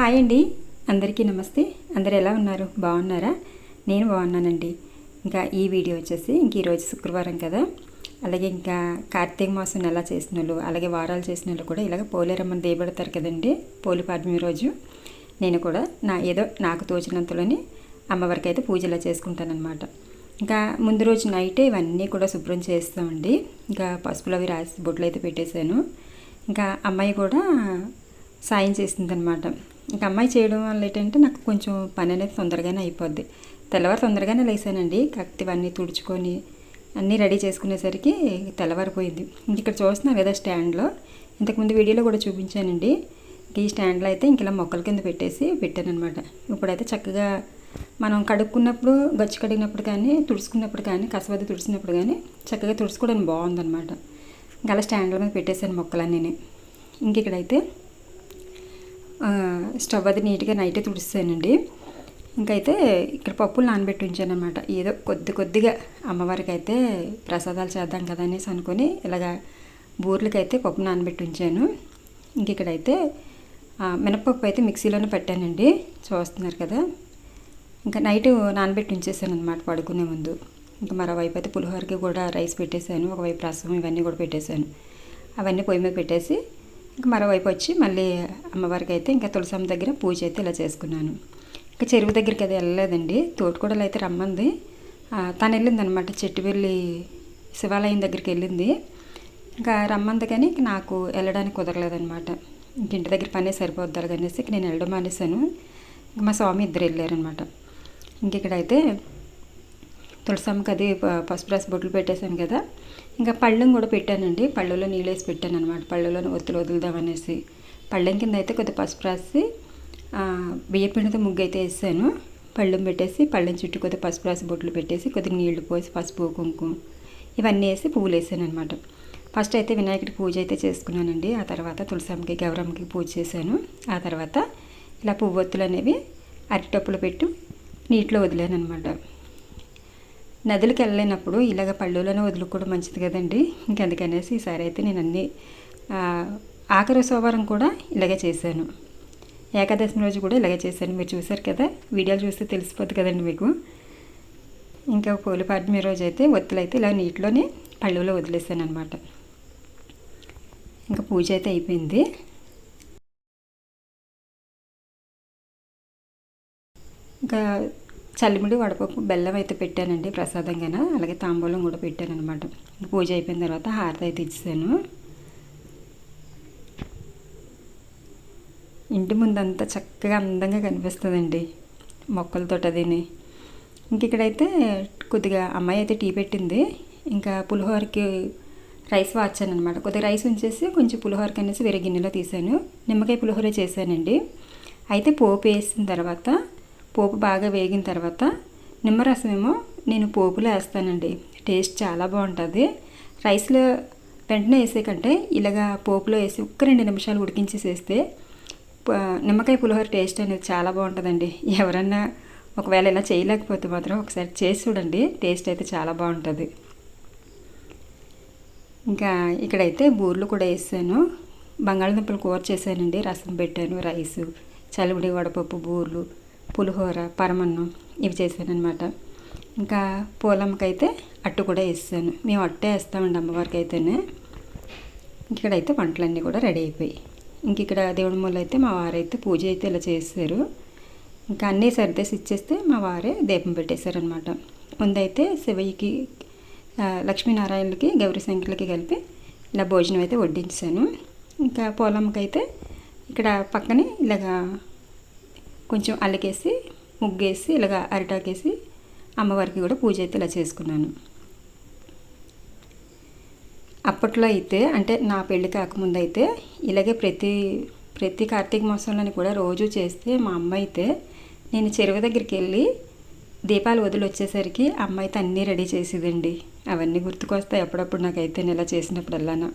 Hi అండి. అందరికీ నమస్తే. అందరు ఎలా ఉన్నారు? బాగున్నారా? నేను బాగున్నానండి. ఇంకా ఈ వీడియో వచ్చేసి ఇంక ఈరోజు శుక్రవారం కదా. అలాగే ఇంకా కార్తీక మాసం ఎలా చేసిన వాళ్ళు అలాగే వారాలు చేసిన వాళ్ళు కూడా ఇలాగ పోలేరమ్మని దేబడతారు కదండి. పోలి పాడ్యమి రోజు. నేను కూడా నా ఏదో నాకు తోచినంతలోని అమ్మవారికి అయితే పూజ ఇలా చేసుకుంటానమాట ఇంకా ముందు రోజు నైటే ఇవన్నీ కూడా శుభ్రం చేస్తామండి. ఇంకా పసుపులు అవి రాసి బొట్లు అయితే పెట్టేశాను. ఇంకా అమ్మాయి కూడా సాయం చేసిందనమాట ఇంకా అమ్మాయి చేయడం వల్ల ఏంటంటే నాకు కొంచెం పని అనేది తొందరగానే అయిపోద్ది. తెల్లవారు తొందరగానే లేసానండి. కాకపోతే ఇవన్నీ తుడుచుకొని అన్నీ రెడీ చేసుకునేసరికి తెల్లవారిపోయింది. ఇంక ఇక్కడ చూస్తున్నారు కదా స్టాండ్లో. ఇంతకుముందు వీడియోలో కూడా చూపించానండి. ఈ స్టాండ్లో అయితే ఇంక ఇలా మొక్కల కింద పెట్టేసి పెట్టానమాట ఇప్పుడైతే చక్కగా మనం కడుక్కున్నప్పుడు గచ్చి కడిగినప్పుడు కానీ తుడుచుకున్నప్పుడు కానీ కసవద్ద తుడిచినప్పుడు కానీ చక్కగా తుడుచుకోవడానికి బాగుందన్నమాట. ఇంకా అలా స్టాండ్ల మీద పెట్టేశాను మొక్కలన్నీ ఇంక ఇక్కడైతే స్టవ్ అది నీట్గా నైటే తుడిస్తానండి. ఇంకైతే ఇక్కడ పప్పులు నానబెట్టి ఉంచాను అనమాట ఏదో కొద్ది కొద్దిగా అమ్మవారికి అయితే ప్రసాదాలు చేద్దాం కదా అనేసి అనుకొని ఇలాగా బూర్లకైతే పప్పు నానబెట్టి ఉంచాను. ఇంక ఇక్కడైతే మినపప్పు అయితే మిక్సీలోనే పెట్టానండి. చూస్తున్నారు కదా. ఇంకా నైట్ నానబెట్టి ఉంచేసాను అనమాట పడుకునే ముందు. ఇంకా మరోవైపు అయితే పులిహోరకి కూడా రైస్ పెట్టేశాను. ఒకవైపు రసం ఇవన్నీ కూడా పెట్టేశాను. అవన్నీ పొయ్యి మీద పెట్టేసి ఇంకా మరోవైపు వచ్చి మళ్ళీ అమ్మవారికి అయితే ఇంకా తులసమ్మ దగ్గర పూజ అయితే ఇలా చేసుకున్నాను. ఇంకా చెరువు దగ్గరికి అది వెళ్ళలేదండి. తోటకూడలు అయితే రమ్మంది. తను వెళ్ళింది అనమాట చెట్టువెళ్ళి శివాలయం దగ్గరికి వెళ్ళింది. ఇంకా రమ్మంది కానీ నాకు వెళ్ళడానికి కుదరలేదనమాట. ఇంక ఇంటి దగ్గర పనే సరిపోద్దాలి అనేసి నేను వెళ్ళడం మానేశాను. ఇంక మా స్వామి ఇద్దరు వెళ్ళారనమాట. ఇంక ఇక్కడైతే తులసమ్మకి అది ప- పసుపు రాసి బొట్లు పెట్టేశాను కదా. ఇంకా పళ్ళెం కూడా పెట్టానండి. పళ్ళులో నీళ్ళు వేసి పెట్టాను అనమాట పళ్ళులో ఒత్తులు వదులుదామనేసి పళ్ళెం కింద అయితే కొద్దిగా పసుపు రాసి బియ్యపిండితో ముగ్గు అయితే వేసాను. పళ్ళెం పెట్టేసి పళ్ళెం చుట్టూ కొద్దిగా పసుపు రాసి బొట్లు పెట్టేసి కొద్దిగా నీళ్ళు పోసి పసుపు కుంకుమ ఇవన్నీ వేసి పువ్వులు వేసాను అనమాట ఫస్ట్ అయితే వినాయకుడి పూజ అయితే చేసుకున్నానండి. ఆ తర్వాత తులసమ్మకి గౌరమ్మకి పూజ చేశాను. ఆ తర్వాత ఇలా పువ్వొత్తులు అనేవి అరటిటప్పులు పెట్టి నీటిలో వదిలాను అనమాట నదులకు వెళ్ళలేనప్పుడు ఇలాగ పళ్ళులోనే వదులుకోవడం మంచిది కదండి. ఇంకెందుకనేసి ఈసారి అయితే నేను అన్ని ఆఖరి సోమవారం కూడా ఇలాగే చేశాను. ఏకాదశి రోజు కూడా ఇలాగే చేశాను. మీరు చూసారు కదా వీడియోలు చూస్తే తెలిసిపోద్ది కదండి మీకు. ఇంకా పోలిపాడ్యమి రోజు అయితే ఒత్తులైతే అయితే ఇలా నీటిలోనే పళ్ళులో వదిలేసాను అనమాట ఇంకా పూజ అయితే అయిపోయింది. ఇంకా చల్లిమిడి వడపప్పు బెల్లం అయితే పెట్టానండి ప్రసాదంగా అలాగే తాంబూలం కూడా పెట్టాను అనమాట పూజ అయిపోయిన తర్వాత హారతి అయితే ఇచ్చాను ఇంటి ముందంతా చక్కగా అందంగా కనిపిస్తుందండి మొక్కలతో అదిని. ఇంక ఇక్కడైతే కొద్దిగా అమ్మాయి అయితే టీ పెట్టింది ఇంకా పులిహోరకి రైస్ వాచాను అనమాట కొద్దిగా రైస్ ఉంచేసి కొంచెం పులిహోరకి అనేసి వేరే గిన్నెలో తీసాను. నిమ్మకాయ పులిహోర చేశానండి. అయితే పోపు వేసిన తర్వాత పోపు బాగా వేగిన తర్వాత నిమ్మరసం ఏమో నేను పోపులో వేస్తానండి. టేస్ట్ చాలా బాగుంటుంది. రైస్లో వెంటనే వేసే కంటే ఇలాగా పోపులో వేసి ఒక్క రెండు నిమిషాలు ఉడికించేసేస్తే నిమ్మకాయ పులిహోర టేస్ట్ అనేది చాలా బాగుంటుందండి. ఎవరన్నా ఒకవేళ ఇలా చేయలేకపోతే మాత్రం ఒకసారి చేసి చూడండి. టేస్ట్ అయితే చాలా బాగుంటుంది. ఇంకా ఇక్కడైతే బూర్లు కూడా వేసాను. బంగాళదుంపలు కూర చేశానండి. రసం పెట్టాను. రైసు చలివిడి వడపప్పు బూర్లు పులిహోర పరమన్నం ఇవి చేశానమాట ఇంకా పూలమ్మకైతే అట్టు కూడా వేసాను మేము అట్టే వేస్తామండి అమ్మవారికి అయితేనే ఇక్కడైతే వంటలన్నీ కూడా రెడీ అయిపోయాయి. ఇంక ఇక్కడ దేవుడి మూల అయితే మా వారైతే పూజ అయితే ఇలా చేశారు. ఇంకా అన్నీ సర్దేసి ఇచ్చేస్తే మా వారే దీపం పెట్టేశారనమాట ముందైతే శివయ్యకి లక్ష్మీనారాయణకి లక్ష్మీనారాయణలకి గౌరీ శంకర్లకి కలిపి ఇలా భోజనం అయితే వడ్డించాను. ఇంకా పోలమ్మకైతే ఇక్కడ పక్కనే ఇలాగా కొంచెం అల్లకేసి ముగ్గేసి ఇలాగ అరిటాకేసి అమ్మవారికి కూడా పూజ అయితే ఇలా చేసుకున్నాను. అప్పట్లో అయితే అంటే నా పెళ్ళి కాకముందు అయితే ఇలాగే ప్రతి ప్రతి కార్తీక మాసంలోని కూడా రోజు చేస్తే మా అమ్మ అయితే నేను చెరువు దగ్గరికి వెళ్ళి దీపాలు వదిలి వచ్చేసరికి అమ్మ అయితే అన్నీ రెడీ చేసేదండి. అవన్నీ గుర్తుకొస్తాయి అప్పుడప్పుడు నాకైతే నేను ఇలా చేసినప్పుడల్లానా.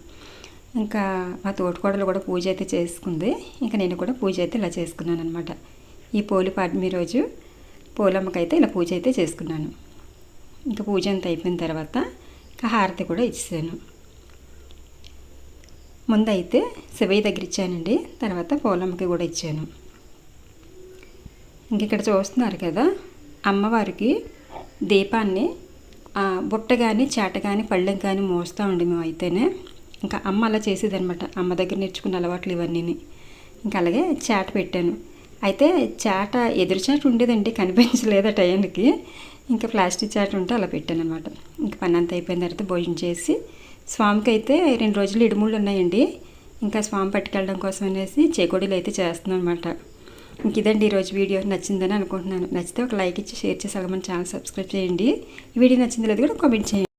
ఇంకా మా తోటికోడలు కూడా పూజ అయితే చేసుకుంది. ఇంకా నేను కూడా పూజ అయితే ఇలా చేసుకున్నాను అనమాట ఈ పోలి పాడ్మి రోజు అయితే ఇలా పూజ అయితే చేసుకున్నాను. ఇంకా పూజ అంతా అయిపోయిన తర్వాత ఇంకా హారతి కూడా ఇచ్చేసాను. ముందైతే శివయ్య దగ్గర ఇచ్చానండి తర్వాత పూలమ్మకి కూడా ఇచ్చాను. ఇంక ఇక్కడ చూస్తున్నారు కదా అమ్మవారికి దీపాన్ని బుట్ట కానీ చేట కానీ పళ్ళెం కానీ మోస్తూ ఉండి మేము అయితేనే ఇంకా అమ్మ అలా చేసేదనమాట అమ్మ దగ్గర నేర్చుకున్న అలవాట్లు ఇవన్నీ ఇంకా అలాగే చాట పెట్టాను. అయితే చాట ఎదురు చాట ఉండేదండి కనిపించలేదు ఆ టైంకి. ఇంకా ప్లాస్టిక్ చాట ఉంటే అలా పెట్టాను అనమాట ఇంకా పని అంతా అయిపోయిన తర్వాత భోజనం చేసి స్వామికి అయితే రెండు రోజులు ఇడుముళ్ళు ఉన్నాయండి. ఇంకా స్వామి పట్టుకెళ్ళడం కోసం అనేసి చేకోడీలు అయితే చేస్తున్నాను అనమాట ఇంక ఇదండి ఈరోజు వీడియో. నచ్చిందని అనుకుంటున్నాను. నచ్చితే ఒక లైక్ ఇచ్చి షేర్ చేసి అలాగే మన ఛానల్ సబ్స్క్రైబ్ చేయండి. ఈ వీడియో నచ్చింది లేదు కూడా కామెంట్ చేయండి.